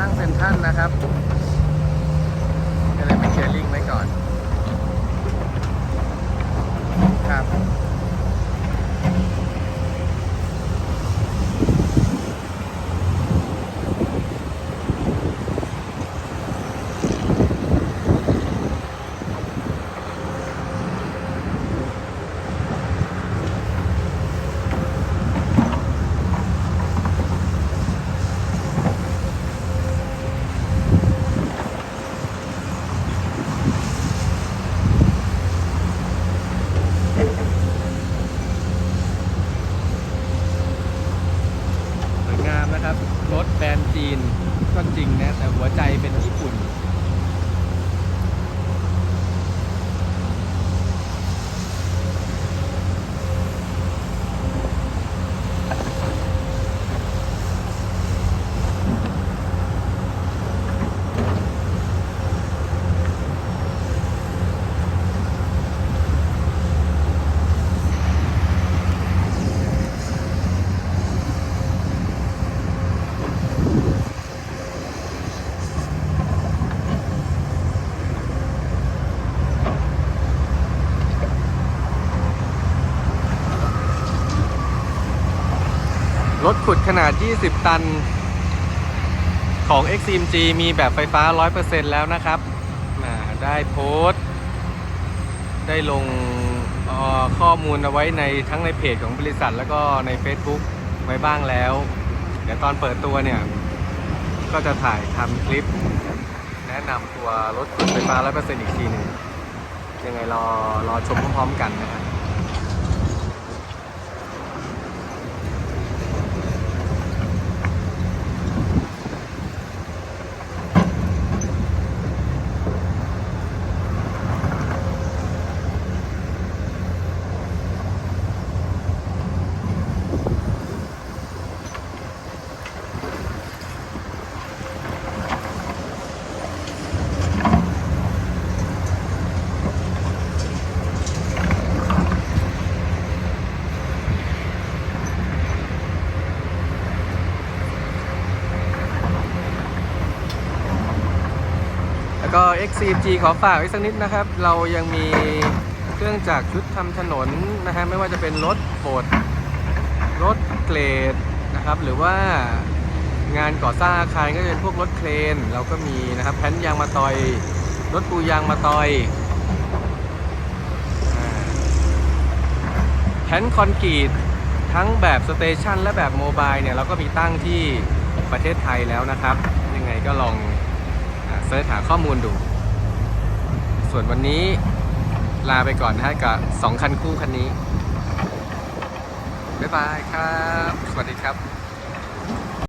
ร้างเซ็นทรัลนะครับ นะครับ รถแบรนด์จีนก็จริงนะ แต่หัวใจเป็นญี่ปุ่น รถขุดขนาด 20 ตันของ XCMG มีแบบไฟฟ้า 100%แล้วนะครับได้โพสต์ ได้ลงออข้อมูลเอาไว้ในทั้งในเพจของบริษัทแล้วก็ใน Facebook ไว้บ้างแล้ว เดี๋ยวตอนเปิดตัวเนี่ย ก็จะถ่ายทำคลิป แนะนำตัวรถขุดไฟฟ้า 100%อีกทีหนึ่งยังไงรอรอชมพร้อมๆกันนะครับ ก็ XCG ขอฝากไว้สักนิดนะครับ เรายังมีเครื่องจักรชุดทำถนนนะฮะไม่ว่าจะเป็นรถโบดรถเกรดนะครับ หรือว่างานก่อสร้างอาคารก็จะเป็นพวกรถเครน เราก็มีนะครับแผ่นยางมาตอย รถปูยางมาตอยแผ่นคอนกรีตทั้งแบบสเตชันและแบบโมบายเนี่ยเราก็มีตั้งที่ประเทศไทยแล้วนะครับ ยังไงก็ลอง เสิร์ชหาข้อมูลดู ส่วนวันนี้ลาไปก่อนนะฮะกับ2คันคู่คันนี้ บ๊ายบายครับ สวัสดีครับ